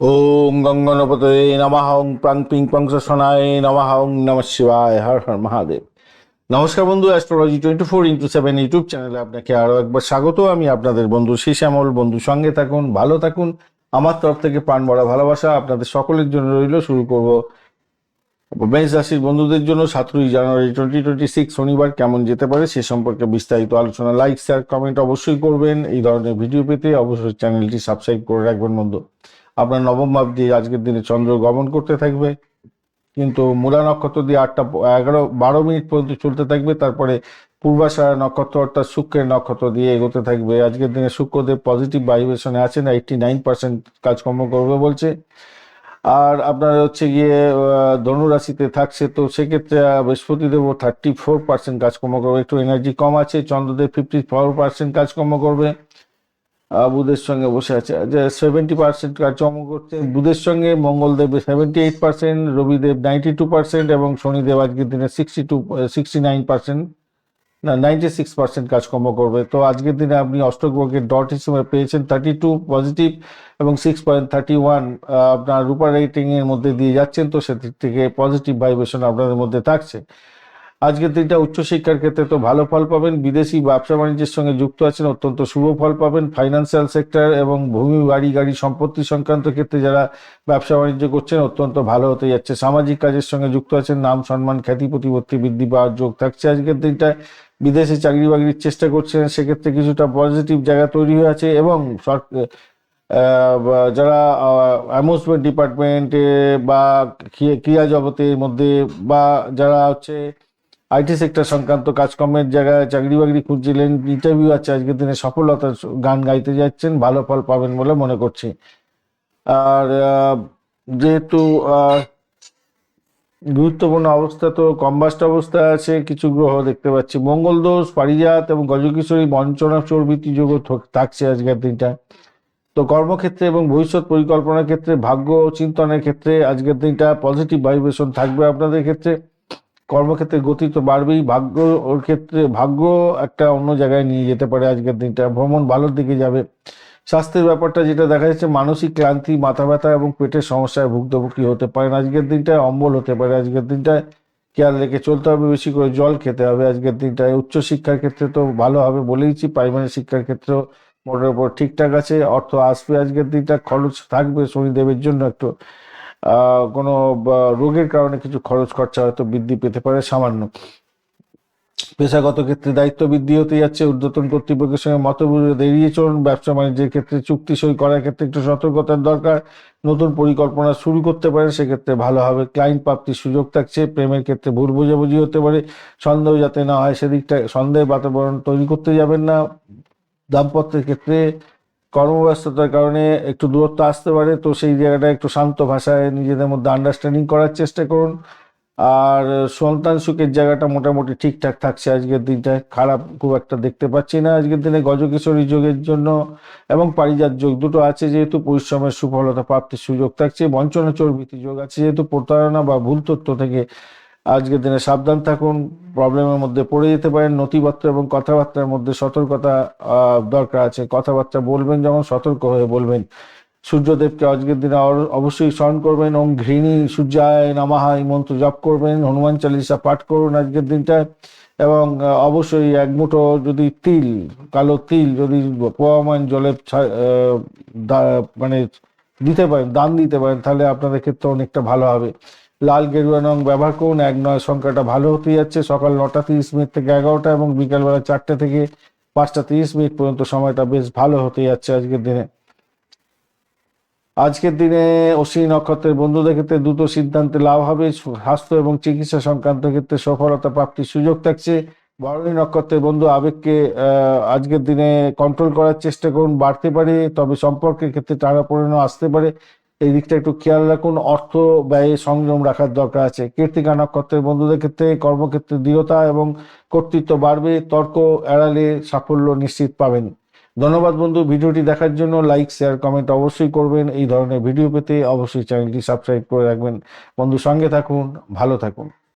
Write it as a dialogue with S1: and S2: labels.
S1: ওম গঙ্গনপতে নমঃ ওং প্রাং ping pong সনায় নমঃ ওং শিবায়, হর হর মহাদেব। নমস্কার বন্ধু astrology twenty four into seven YouTube চ্যানেলে আপনাকে আরও একবার স্বাগত। আমি আপনাদের বন্ধু শ্যামল বন্ধু, সঙ্গে থাকুন, ভালো থাকুন। আমার তরফ থেকে প্রাণ ভরা ভালোবাসা আপনাদের সকলের জন্য রইল। শুরু করব মেষ রাশির বন্ধুদের জন্য সতেরোই জানুয়ারি টোয়েন্টি টোয়েন্টি সিক্স শনিবার। কেমন যেতে পারে সে সম্পর্কে বিস্তারিত আলোচনা লাইক শেয়ার কমেন্ট অবশ্যই করবেন। এই ধরনের ভিডিও পেতে অবশ্যই চ্যানেলটি সাবস্ক্রাইব করে রাখবেন বন্ধু। আপনার নবম ভাব দিয়ে আজকের দিনে চন্দ্র গমন করতে থাকবে। কিন্তু মূলা নক্ষত্র দিয়ে আটটা এগারো বারো মিনিট পর্যন্ত চলতে থাকবে। তারপরে পূর্বাশারা নক্ষত্র অর্থাৎ শুক্রের নক্ষত্র দিয়ে এগোতে থাকবে। আজকের দিনে শুক্রদেব পজিটিভ ভাইব্রেশনে আছেন এইটটি নাইন পার্সেন্ট কাজকর্ম করবে বলছে। আর আপনার হচ্ছে গিয়ে আহ, ধনু রাশিতে থাকছে তো সেক্ষেত্রে বৃহস্পতিদেবও থার্টি ফোর পার্সেন্ট কাজকর্ম করবে। একটু এনার্জি কম আছে চন্দ্রদেব ফিফটি ফোর পার্সেন্ট কাজকর্ম করবে। বুধের সঙ্গে বসে আছে। যে সেভেন্টি পার্সেন্ট কাজকর্ম করছে বুধের সঙ্গে মঙ্গলদেব সেভেন্টি এইট পার্সেন্ট রবিদেব নাইনটি টু পার্সেন্ট এবং শনিদেব আজকের দিনে sixty two sixty nine percent না নাইনটি সিক্স পার্সেন্ট কাজকর্ম করবে। তো আজকের দিনে আপনি অষ্টগ্রহের ডট হিসেবে পেয়েছেন থার্টি টু পজিটিভ এবং সিক্স পয়েন্ট থার্টি ওয়ান আপনার রূপার রেটিং এর মধ্যে দিয়ে যাচ্ছেন, তো সেদিক থেকে পজিটিভ ভাইব্রেশন আপনাদের মধ্যে থাকছে। আজকের দিনটা উচ্চশিক্ষার ক্ষেত্রে তো ভালো ফল পাবেন। বিদেশি ব্যবসা বাণিজ্যের সঙ্গে যুক্ত আছেন, অত্যন্ত শুভ ফল পাবেন। ফাইন্যান্সিয়াল সেক্টর এবং ভূমি, বাড়ি, গাড়ি সম্পত্তি সংক্রান্ত ক্ষেত্রে যারা ব্যবসা বাণিজ্য করছেন, অত্যন্ত ভালো হতে যাচ্ছে। সামাজিক কাজের সঙ্গে যুক্ত আছেন, নাম সম্মান, খ্যাতি, প্রতিপত্তি, বৃদ্ধি পাওয়ার যোগ থাকছে আজকের দিনটায়। বিদেশে চাকরি বাকরির চেষ্টা করছেন, সেক্ষেত্রে কিছুটা পজিটিভ জায়গা তৈরি হয়ে আছে এবং যারা অ্যামুজমেন্ট ডিপার্টমেন্টে বা ক্রি- ক্রীড়া জগতের মধ্যে বা যারা হচ্ছে আইটি সেক্টর সংক্রান্ত কাজকর্মের জায়গায় চাকরি বাকরি খুঁজছিলেন ইন্টারভিউ আছে আজকের দিনে সফলতার স- গান গাইতে যাচ্ছেন, ভালো ফল পাবেন বলে মনে করছি। আর যেহেতু গুরুত্বপূর্ণ অবস্থা তো কম্বাস্ট অবস্থায় আছে, কিছু গ্রহ দেখতে পাচ্ছি। মঙ্গল দোষ পারিজাত এবং গজকিশোরী বঞ্চনা চর্বিতি যোগ থাকছে আজকের দিনটা। তো কর্মক্ষেত্রে এবং ভবিষ্যৎ পরিকল্পনার ক্ষেত্রে, ভাগ্য চিন্তনের ক্ষেত্রে আজকের দিনটা পজিটিভ ভাইব্রেশন থাকবে আপনাদের ক্ষেত্রে। কর্মক্ষেত্রে গতি তো বাড়বেই, ভাগ্য ওর ক্ষেত্রে ভাগ্য একটা অন্য জায়গায় নিয়ে যেতে পারে আজকের দিনটা। ভ্রমণ ভালোর দিকে যাবে। স্বাস্থ্যের ব্যাপারটা যেটা দেখা যাচ্ছে, মানসিক ক্লান্তি, মাথা ব্যথা এবং পেটের সমস্যায় ভুক্তভোগী হতে পারেন আজকের দিনটায় অম্বল হতে পারে। আজকের দিনটায় খেয়াল রেখে চলতে হবে, বেশি করে জল খেতে হবে। আজকের দিনটায় উচ্চ শিক্ষার ক্ষেত্রে তো ভালো হবে বলেইছি, প্রাইমারি শিক্ষার ক্ষেত্রেও মোটের উপর ঠিকঠাক আছে। অর্থ আসবে আজকের দিনটা, খরচ থাকবে শনিদেবের জন্য একটু। কোনো রোগের কারণে কিছু খরচ খরচা হয়তো বৃদ্ধি পেতে পারে, সামান্য। পেশাগত ক্ষেত্রে দায়িত্ব বৃদ্ধি হতে যাচ্ছে, ঊর্ধ্বতন কর্তৃপক্ষের সঙ্গে মতবিরোধ এড়িয়ে চলুন, ব্যবসা বাণিজ্যের ক্ষেত্রে চুক্তি সই করার ক্ষেত্রে একটু সতর্কতার দরকার। নতুন পরিকল্পনা শুরু করতে পারে সেক্ষেত্রে ভালো হবে। ক্লায়েন্ট প্রাপ্তির সুযোগ থাকছে, প্রেমের ক্ষেত্রে ভুল বোঝাবুঝি হতে পারে, সন্দেহ যাতে না হয় সেদিকটা সন্দেহের বাতাবরণ তৈরি করতে যাবেন না। দাম্পত্যের ক্ষেত্রে কর্মব্যস্ততার কারণে একটু দূরত্ব আসতে পারে, তো সেই জায়গাটা একটু শান্ত ভাষায় নিজেদের মধ্যে আন্ডারস্ট্যান্ডিং করার চেষ্টা করুন। আর সন্তান সুখের জায়গাটা মোটামুটি ঠিকঠাক থাকছে আজকের দিনটা, খারাপ খুব একটা দেখতে পাচ্ছি না আজকের দিনে গজকিশোরী যোগের জন্য, এবং পারিজাত যোগ দুটো আছে যেহেতু পরিশ্রমের সুফলতা প্রাপ্তির সুযোগ থাকছে বঞ্চনা চর্বিতি যোগ আছে যেহেতু প্রতারণা বা ভুল তথ্য থেকে আজকের দিনে সাবধান থাকুন, প্রবলেমের মধ্যে পড়ে যেতে পারেন, নথিপত্র এবং কথাবার্তার মধ্যে সতর্কতা দরকার আছে। কথাবার্তা বলবেন যেমন সতর্ক হয়ে বলবেন। সূর্যদেবকে আজকের দিনে অবশ্যই স্মরণ করবেন ওম ঘৃণী সূর্যায় নামাহা এই মন্ত্র জপ করবেন, হনুমান চালিসা পাঠ করুন আজকের দিনটায় এবং অবশ্যই এক মুঠো যদি তিল, কালো তিল যদি পোয়ামান জলে মানে দিতে পারেন, দান দিতে পারেন, তাহলে আপনাদের ক্ষেত্রে অনেকটা ভালো হবে। লাল গেরুয়া রং ব্যবহার করুন। এক নয়, সংখ্যাটা ভালো হতে যাচ্ছে। সকাল নটা তিরিশ মিনিট থেকে এগারোটা এবং বিকালবেলা চারটে থেকে পাঁচটা তিরিশ মিনিট পর্যন্ত সময়টা বেশ ভালো হতে যাচ্ছে আজকের দিনে। আজকের দিনে অশ্বিনী নক্ষত্রের বন্ধুদের ক্ষেত্রে দ্রুত সিদ্ধান্তে লাভ হবে। স্বাস্থ্য এবং চিকিৎসা সংক্রান্ত ক্ষেত্রে সফলতা প্রাপ্তির সুযোগ থাকছে। ভরণী নক্ষত্রের বন্ধু আবেগকে আজকের দিনে কন্ট্রোল করার চেষ্টা করুন। বাড়তে পারে, তবে সম্পর্কের ক্ষেত্রে টানাপোড়েনও আসতে পারে। এই দিকটা একটু খেয়াল রাখুন, অর্থ ব্যয়ে সংযম রাখার দরকার আছে। কীর্তিকা নক্ষত্রের বন্ধুদের ক্ষেত্রে কর্মক্ষেত্রে দৃঢ়তা এবং কর্তৃত্ব বাড়বে, তর্ক এড়ালে সাফল্য নিশ্চিত পাবেন। ধন্যবাদ বন্ধু, ভিডিওটি দেখার জন্য লাইক, শেয়ার, কমেন্ট অবশ্যই করবেন। এই ধরনের ভিডিও পেতে অবশ্যই চ্যানেলটি সাবস্ক্রাইব করে রাখবেন। বন্ধু, সঙ্গে থাকুন, ভালো থাকুন।